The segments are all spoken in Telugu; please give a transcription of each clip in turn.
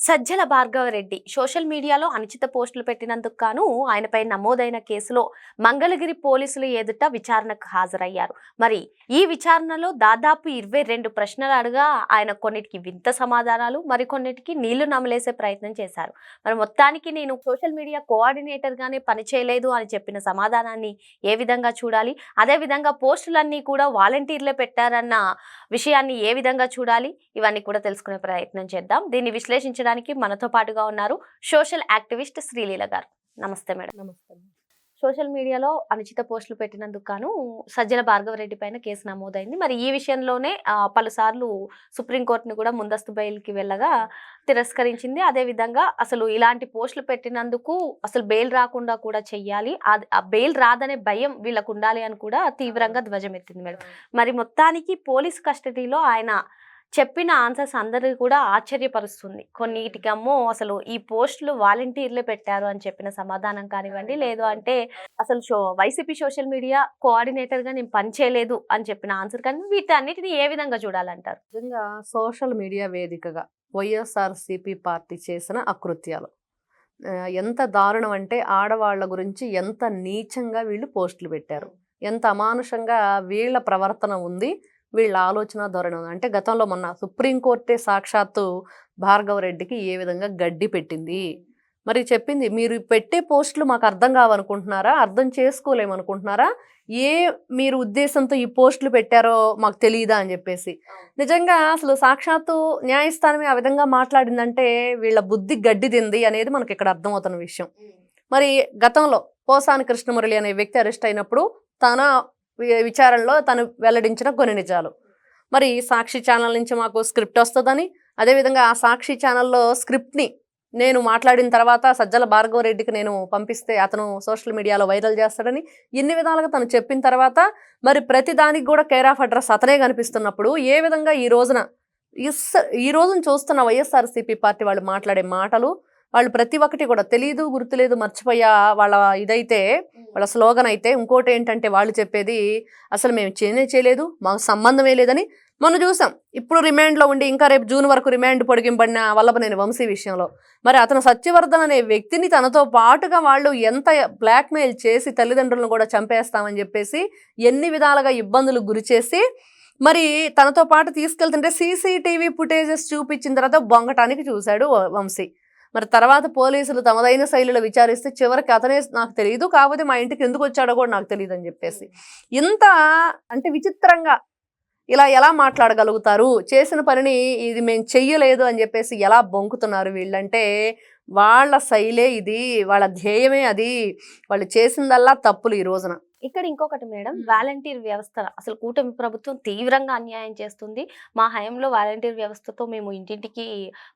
Sajjala Bhargava Reddy. Social మీడియాలో అనుచిత పోస్టులు పెట్టినందుకు గాను ఆయనపై నమోదైన కేసులో మంగళగిరి పోలీసులు ఎదుట విచారణకు హాజరయ్యారు. మరి ఈ విచారణలో దాదాపు ఇరవై రెండు ప్రశ్నలు అడగా ఆయన. కొన్నిటికి వింత సమాధానాలు మరికొన్నిటికి నీళ్ళు నమలేసే ప్రయత్నం చేశారు. మరి మొత్తానికి నేను సోషల్ మీడియా కోఆర్డినేటర్ గానే పనిచేయలేదు అని చెప్పిన సమాధానాన్ని ఏ విధంగా చూడాలి? అదే విధంగా పోస్టులన్నీ కూడా వాలంటీర్లే పెట్టారన్న విషయాన్ని ఏ విధంగా చూడాలి? ఇవన్నీ కూడా తెలుసుకునే ప్రయత్నం చేద్దాం. దీన్ని విశ్లేషించడానికి మనతో పాటుగా ఉన్నారు సోషల్ యాక్టివిస్ట్ శ్రీలీల గారు. నమస్తే మేడం. నమస్తే. సోషల్ మీడియాలో అనుచిత పోస్టులు పెట్టినందుకు గాను సజ్జల భార్గవ రెడ్డి పైన కేసు నమోదైంది. మరి ఈ విషయంలోనే పలుసార్లు సుప్రీంకోర్టును కూడా ముందస్తు బెయిల్కి వెళ్ళగా తిరస్కరించింది. అదే విధంగా అసలు ఇలాంటి పోస్టులు పెట్టినందుకు అసలు బెయిల్ రాకుండా కూడా చెయ్యాలి. ఆ బెయిల్ రాదనే భయం వీళ్ళకు ఉండాలి అని కూడా తీవ్రంగా ధ్వజమెత్తింది మేడం. మరి మొత్తానికి పోలీస్ కస్టడీలో ఆయన చెప్పిన ఆన్సర్స్ అందరికీ కూడా ఆశ్చర్యపరుస్తుంది. కొన్నిటికమ్మో అసలు ఈ పోస్టులు వాలంటీర్లే పెట్టారు అని చెప్పిన సమాధానం కానివ్వండి లేదు అంటే అసలు షో వైసీపీ సోషల్ మీడియా కోఆర్డినేటర్గా నేను పనిచేయలేదు అని చెప్పిన ఆన్సర్ కానీ వీటన్నిటిని ఏ విధంగా చూడాలంటారు? నిజంగా సోషల్ మీడియా వేదికగా వైఎస్ఆర్సిపి పార్టీ చేసిన అకృత్యాలు. ఎంత దారుణం అంటే ఆడవాళ్ళ గురించి ఎంత నీచంగా వీళ్ళు పోస్టులు పెట్టారు. ఎంత అమానుషంగా వీళ్ళ ప్రవర్తన ఉంది. వీళ్ళ ఆలోచన ధోరణి ఉంది. అంటే గతంలో మొన్న సుప్రీంకోర్టే సాక్షాత్తు భార్గవ రెడ్డికి ఏ విధంగా గడ్డి పెట్టింది? మరి చెప్పింది మీరు పెట్టే పోస్టులు మాకు అర్థం కావనుకుంటున్నారా? అర్థం చేసుకోలేమనుకుంటున్నారా? ఏ మీరు ఉద్దేశంతో ఈ పోస్టులు పెట్టారో మాకు తెలియదా అని చెప్పేసి. నిజంగా అసలు సాక్షాత్తు న్యాయస్థానమే ఆ విధంగా మాట్లాడిందంటే వీళ్ళ బుద్ధి గడ్డి తింది అనేది మనకి ఇక్కడ అర్థమవుతున్న విషయం. మరి గతంలో పోసాని కృష్ణమురళి అనే వ్యక్తి అరెస్ట్ అయినప్పుడు తన విచారణలో తను వెల్లడించిన కొన్ని నిజాలు. మరి సాక్షి ఛానల్ నుంచి మాకు స్క్రిప్ట్ వస్తుందని అదేవిధంగా ఆ సాక్షి ఛానల్లో స్క్రిప్ట్ని నేను మాట్లాడిన తర్వాత సజ్జల భార్గవ రెడ్డికి నేను పంపిస్తే అతను సోషల్ మీడియాలో వైరల్ చేస్తాడని ఎన్ని విధాలుగా తను చెప్పిన తర్వాత మరి ప్రతి దానికి కూడా కేర్ ఆఫ్ అడ్రస్ అతనే కనిపిస్తున్నప్పుడు ఏ విధంగా ఈ రోజున ఈ రోజున చూస్తున్న వైఎస్ఆర్సీపీ పార్టీ వాళ్ళు మాట్లాడే మాటలు వాళ్ళు ప్రతి ఒక్కటి కూడా తెలియదు గుర్తులేదు మర్చిపోయా వాళ్ళ ఇదైతే వాళ్ళ స్లోగన్ అయితే ఇంకోటి ఏంటంటే వాళ్ళు చెప్పేది అసలు మేము చేయనే చేయలేదు మాకు సంబంధమే లేదని మనం చూసాం. ఇప్పుడు రిమాండ్లో ఉండి ఇంకా రేపు జూన్ వరకు రిమాండ్ పొడిగింపడిన వల్లభనేని వంశీ విషయంలో. మరి అతను సత్యవర్ధన్ అనే వ్యక్తిని తనతో పాటుగా వాళ్ళు ఎంత బ్లాక్మెయిల్ చేసి తల్లిదండ్రులను కూడా చంపేస్తామని చెప్పేసి ఎన్ని విధాలుగా ఇబ్బందులు గురి చేసి మరి తనతో పాటు తీసుకెళ్తుంటే సీసీటీవీ ఫుటేజెస్ చూపించిన తర్వాత బొంగటానికి చూశాడు వంశీ. మరి తర్వాత పోలీసులు తమదైన శైలిలో విచారిస్తే చివరికి అతనే నాకు తెలియదు కాకపోతే మా ఇంటికి ఎందుకు వచ్చాడో కూడా నాకు తెలియదు అని చెప్పేసి. ఇంత అంటే విచిత్రంగా ఇలా ఎలా మాట్లాడగలుగుతారు? చేసిన పనిని ఇది మేము చెయ్యలేదు అని చెప్పేసి ఎలా బొంకుతున్నారు వీళ్ళంటే వాళ్ళ శైలే ఇది వాళ్ళ ధ్యేయమే అది వాళ్ళు చేసిందల్లా తప్పులు ఈ రోజున. ఇక్కడ ఇంకొకటి మేడం. వాలంటీర్ వ్యవస్థ. అసలు కూటమి ప్రభుత్వం తీవ్రంగా అన్యాయం చేస్తుంది. మా హయాంలో వాలంటీర్ వ్యవస్థతో మేము ఇంటింటికి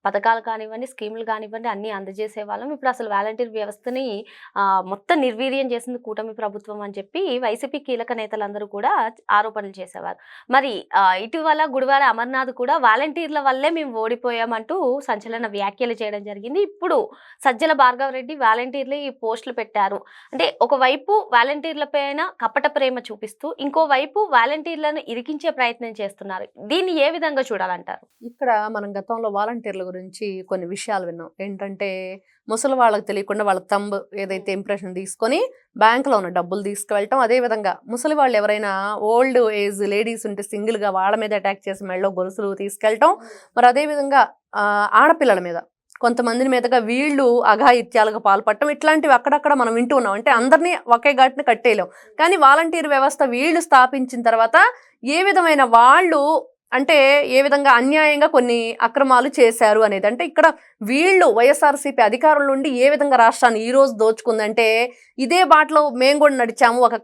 పథకాలు కానివ్వండి స్కీములు కానివ్వండి అన్ని అందజేసే వాళ్ళం. ఇప్పుడు అసలు వాలంటీర్ వ్యవస్థని మొత్తం నిర్వీర్యం చేసింది కూటమి ప్రభుత్వం అని చెప్పి వైసీపీ కీలక నేతలందరూ కూడా ఆరోపణలు చేసేవారు. మరి ఇటీవల గుడివాడ అమర్నాథ్ కూడా వాలంటీర్ల వల్లే మేము ఓడిపోయామంటూ సంచలన వ్యాఖ్యలు చేయడం జరిగింది. ఇప్పుడు సజ్జల భార్గవ రెడ్డి వాలంటీర్లు ఈ పోస్టులు పెట్టారు. అంటే ఒకవైపు వాలంటీర్ల పైన కపట ప్రేమ చూపిస్తూ ఇంకోవైపు వాలంటీర్లను ఇరికించే ప్రయత్నం చేస్తున్నారు. దీన్ని ఏ విధంగా చూడాలంటారు? ఇక్కడ మనం గతంలో వాలంటీర్ల గురించి కొన్ని విషయాలు విన్నాం. ఏంటంటే ముసలి వాళ్ళకి తెలియకుండా వాళ్ళ తంబ్ ఏదైతే ఇంప్రెషన్ తీసుకొని బ్యాంకులో ఉన్న డబ్బులు తీసుకువెళ్ళటం. అదేవిధంగా ముసలి వాళ్ళు ఎవరైనా ఓల్డ్ ఏజ్ లేడీస్ ఉంటే సింగిల్గా వాళ్ళ మీద అటాక్ చేసి మెళ్ళో గొలుసులు తీసుకెళ్ళటం. మరి అదేవిధంగా ఆడపిల్లల మీద కొంతమందిని మీదగా వీళ్ళు అఘాయిత్యాలకు పాల్పడటం ఇట్లాంటివి అక్కడక్కడ మనం వింటూ ఉన్నాం. అంటే అందరినీ ఒకే ఘాటిని కట్టేయలేం. కానీ వాలంటీర్ వ్యవస్థ వీళ్ళు స్థాపించిన తర్వాత ఏ విధమైన వాళ్ళు అంటే ఏ విధంగా అన్యాయంగా కొన్ని అక్రమాలు చేశారు అనేది. అంటే ఇక్కడ వీళ్ళు వైఎస్ఆర్సీపీ అధికారుల నుండి ఏ విధంగా రాష్ట్రాన్ని ఈ రోజు దోచుకుందంటే ఇదే బాటలో మేము కూడా నడిచాము ఒక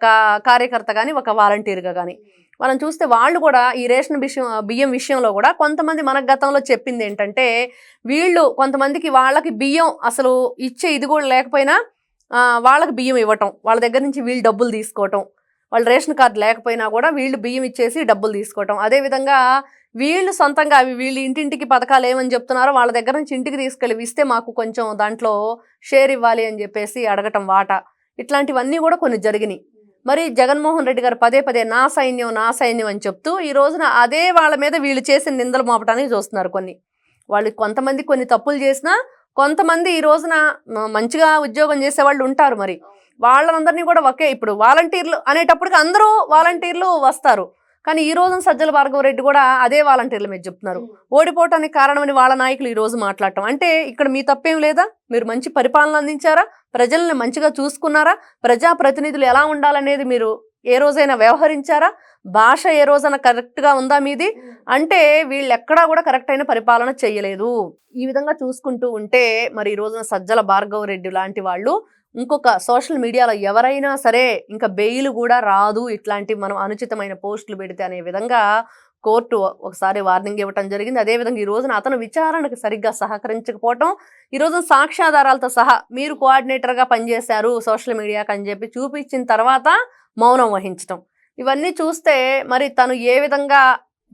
కార్యకర్త కానీ ఒక వాలంటీర్గా కానీ మనం చూస్తే వాళ్ళు కూడా ఈ రేషన్ విషయం బియ్యం విషయంలో కూడా కొంతమంది మన గతంలో చెప్పింది ఏంటంటే వీళ్ళు కొంతమందికి వాళ్ళకి బియ్యం అసలు ఇచ్చే ఇది కూడా లేకపోయినా వాళ్ళకి బియ్యం ఇవ్వటం వాళ్ళ దగ్గర నుంచి వీళ్ళు డబ్బులు తీసుకోవటం. వాళ్ళు రేషన్ కార్డు లేకపోయినా కూడా వీళ్ళు బియ్యం ఇచ్చేసి డబ్బులు తీసుకోవటం. అదేవిధంగా వీళ్ళు సొంతంగా అవి వీళ్ళు ఇంటింటికి పథకాలు ఏమని చెప్తున్నారో వాళ్ళ దగ్గర నుంచి ఇంటికి తీసుకెళ్ళి ఇస్తే మాకు కొంచెం దాంట్లో షేర్ ఇవ్వాలి అని చెప్పేసి అడగటం వాటా. ఇట్లాంటివన్నీ కూడా కొన్ని జరిగినాయి. మరి జగన్మోహన్ రెడ్డి గారు పదే పదే నా సైన్యం నా సైన్యం అని చెప్తూ ఈ రోజున అదే వాళ్ళ మీద వీళ్ళు చేసిన నిందలు మోపడానికి చూస్తున్నారు కొన్ని. వాళ్ళు కొంతమంది కొన్ని తప్పులు చేసినా కొంతమంది ఈ రోజున మంచిగా ఉద్యోగం చేసే వాళ్ళు ఉంటారు మరి. వాళ్ళందరినీ కూడా ఒకే ఇప్పుడు వాలంటీర్లు అనేటప్పటికి అందరూ వాలంటీర్లు వస్తారు. కానీ ఈ రోజున సజ్జల భార్గవ రెడ్డి కూడా అదే వాలంటీర్ల మీద చెప్తున్నారు. ఓడిపోవటానికి కారణమని వాళ్ళ నాయకులు ఈ రోజు మాట్లాడటం. అంటే ఇక్కడ మీ తప్పేం లేదా? మీరు మంచి పరిపాలన అందించారా? ప్రజల్ని మంచిగా చూసుకున్నారా? ప్రజాప్రతినిధులు ఎలా ఉండాలనేది మీరు ఏ రోజైనా వ్యవహరించారా? భాష ఏ రోజైనా కరెక్ట్గా ఉందా మీది? అంటే వీళ్ళు ఎక్కడా కూడా కరెక్ట్ అయిన పరిపాలన చేయలేదు ఈ విధంగా చూసుకుంటూ ఉంటే మరి ఈ రోజున సజ్జల భార్గవ రెడ్డి లాంటి వాళ్ళు ఇంకొక సోషల్ మీడియాలో ఎవరైనా సరే ఇంకా బెయిల్ కూడా రాదు ఇట్లాంటి మనం అనుచితమైన పోస్టులు పెడితే అనే విధంగా కోర్టు ఒకసారి వార్నింగ్ ఇవ్వటం జరిగింది. అదేవిధంగా ఈ రోజున అతను విచారణకు సరిగ్గా సహకరించకపోవటం ఈ రోజున సాక్ష్యాధారాలతో సహా మీరు కోఆర్డినేటర్గా పనిచేశారు సోషల్ మీడియాకి అని చెప్పి చూపించిన తర్వాత మౌనం వహించటం. ఇవన్నీ చూస్తే మరి తను ఏ విధంగా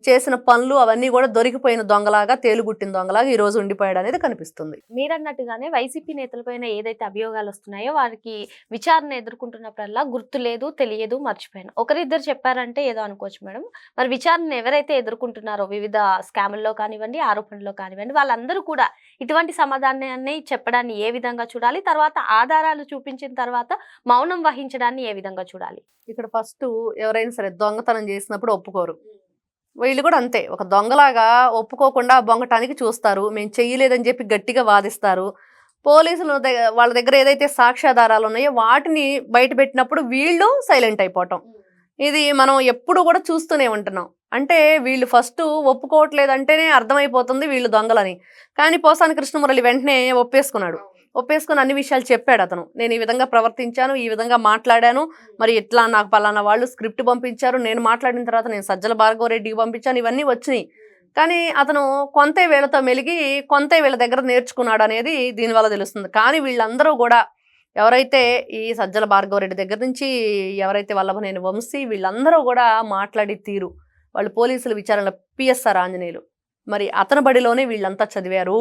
చేసిన పనులు అవన్నీ కూడా దొరికిపోయిన దొంగలాగా తేలుగుట్టిన దొంగలాగా ఈ రోజు ఉండిపోయాడు అనేది కనిపిస్తుంది. మీరన్నట్టుగానే వైసీపీ నేతలపైన ఏదైతే అభియోగాలు వస్తున్నాయో వారికి విచారణ ఎదుర్కొంటున్నప్పుడల్లా గుర్తు లేదు తెలియదు మర్చిపోయాను. ఒకరిద్దరు చెప్పారంటే ఏదో అనుకోవచ్చు మేడం. మరి విచారణ ఎవరైతే ఎదుర్కొంటున్నారో వివిధ స్కాముల్లో కానివ్వండి ఆరోపణల్లో కానివ్వండి వాళ్ళందరూ కూడా ఇటువంటి సమాధానాన్ని చెప్పడాన్ని ఏ విధంగా చూడాలి? తర్వాత ఆధారాలు చూపించిన తర్వాత మౌనం వహించడాన్ని ఏ విధంగా చూడాలి? ఇక్కడ ఫస్ట్ ఎవరైనా సరే దొంగతనం చేసినప్పుడు ఒప్పుకోరు. వీళ్ళు కూడా అంతే. ఒక దొంగలాగా ఒప్పుకోకుండా బొంగటానికి చూస్తారు. మేము చెయ్యలేదని చెప్పి గట్టిగా వాదిస్తారు. పోలీసులు వాళ్ళ దగ్గర ఏదైతే సాక్ష్యాధారాలు ఉన్నాయో వాటిని బయట పెట్టినప్పుడు వీళ్ళు సైలెంట్ అయిపోవటం. ఇది మనం ఎప్పుడు కూడా చూస్తూనే ఉంటున్నాం. అంటే వీళ్ళు ఫస్ట్ ఒప్పుకోవట్లేదంటేనే అర్థమైపోతుంది వీళ్ళు దొంగలని. కానీ పోసాని కృష్ణమురళి వెంటనే ఒప్పేసుకున్నాడు. ఒప్పేసుకుని అన్ని విషయాలు చెప్పాడు అతను. నేను ఈ విధంగా ప్రవర్తించాను ఈ విధంగా మాట్లాడాను. మరి ఇట్లా నాకు పలానా వాళ్ళు స్క్రిప్ట్ పంపించారు నేను మాట్లాడిన తర్వాత నేను సజ్జల భార్గవరెడ్డికి పంపించాను ఇవన్నీ వచ్చినాయి. కానీ అతను కొంతే వీళ్ళతో మెలిగి కొంతే వీళ్ళ దగ్గర నేర్చుకున్నాడు అనేది దీనివల్ల తెలుస్తుంది. కానీ వీళ్ళందరూ కూడా ఎవరైతే ఈ సజ్జల భార్గవరెడ్డి దగ్గర నుంచి ఎవరైతే వల్లభనేని వంశీ వీళ్ళందరూ కూడా మాట్లాడి తీరు. వాళ్ళు పోలీసుల విచారణ పిఎస్ఆర్ ఆంజనేయులు. మరి అతని బడిలోనే వీళ్ళంతా చదివారు.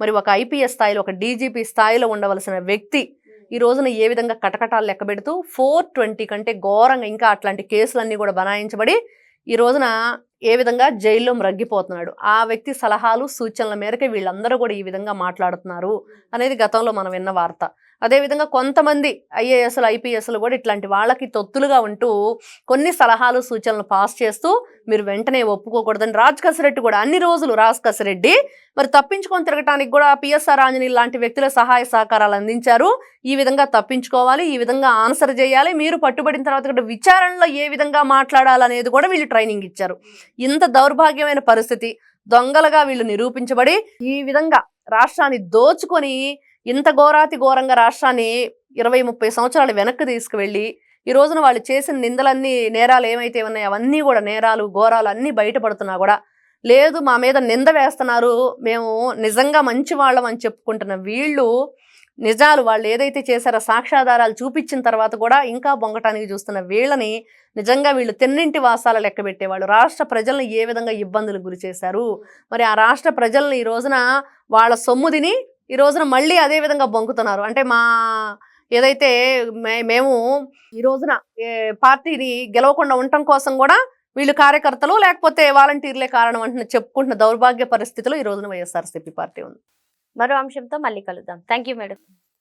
మరి ఒక ఐపీఎస్ స్థాయిలో ఒక డీజీపీ స్థాయిలో ఉండవలసిన వ్యక్తి ఈ రోజున ఏ విధంగా కటకటాలు లెక్కబెడుతూ ఫోర్ ట్వంటీ కంటే ఘోరంగా ఇంకా అట్లాంటి కేసులన్నీ కూడా బనాయించబడి ఈ రోజున ఏ విధంగా జైల్లో మ్రగ్గిపోతున్నాడు ఆ వ్యక్తి సలహాలు సూచనల మేరకే వీళ్ళందరూ కూడా ఈ విధంగా మాట్లాడుతున్నారు అనేది గతంలో మనం విన్న వార్త. అదేవిధంగా కొంతమంది ఐఏఎస్లు ఐపీఎస్లు కూడా ఇట్లాంటి వాళ్ళకి తొత్తులుగా ఉంటూ కొన్ని సలహాలు సూచనలు పాస్ చేస్తూ మీరు వెంటనే ఒప్పుకోకూడదని రాజ్ కసిరెడ్డి కూడా అన్ని రోజులు రాజ్ కసిరెడ్డి. మరి తప్పించుకొని తిరగటానికి కూడా పిఎస్ఆర్ ఆంజనీ లాంటి వ్యక్తుల సహాయ సహకారాలు అందించారు. ఈ విధంగా తప్పించుకోవాలి ఈ విధంగా ఆన్సర్ చేయాలి. మీరు పట్టుబడిన తర్వాత కూడా విచారణలో ఏ విధంగా మాట్లాడాలనేది కూడా వీళ్ళు ట్రైనింగ్ ఇచ్చారు. ఇంత దౌర్భాగ్యమైన పరిస్థితి దొంగలుగా వీళ్ళు నిరూపించబడి ఈ విధంగా రాష్ట్రాన్ని దోచుకొని ఇంత ఘోరాతి ఘోరంగా రాష్ట్రాన్ని ఇరవై ముప్పై సంవత్సరాలు వెనక్కి తీసుకువెళ్ళి ఈ రోజున వాళ్ళు చేసిన నిందలన్నీ నేరాలు ఏమైతే ఉన్నాయో అవన్నీ కూడా నేరాలు ఘోరాలు అన్నీ బయటపడుతున్నా కూడా లేదు మా మీద నింద వేస్తున్నారు మేము నిజంగా మంచి వాళ్ళం అని చెప్పుకుంటున్న వీళ్ళు నిజాలు వాళ్ళు ఏదైతే చేశారో సాక్ష్యాధారాలు చూపించిన తర్వాత కూడా ఇంకా బొంగటానికి చూస్తున్న వీళ్ళని నిజంగా వీళ్ళు తెన్నింటి వాసాల లెక్క పెట్టేవాళ్ళు. రాష్ట్ర ప్రజలను ఏ విధంగా ఇబ్బందులు గురి చేశారు? మరి ఆ రాష్ట్ర ప్రజలను ఈ రోజున వాళ్ళ సొమ్ము తిని ఈ రోజున మళ్ళీ అదే విధంగా బొంకుతున్నారు అంటే మా ఏదైతే మే మేము ఈ రోజున పార్టీని గెలవకుండా ఉండటం కోసం కూడా వీళ్ళు కార్యకర్తలు లేకపోతే వాలంటీర్లే కారణం అంటున్న చెప్పుకుంటున్న దౌర్భాగ్య పరిస్థితిలో ఈ రోజున వైఎస్ఆర్సీపీ పార్టీ ఉంది. మరో అంశంతో మళ్ళీ కలుద్దాం. Thank you madam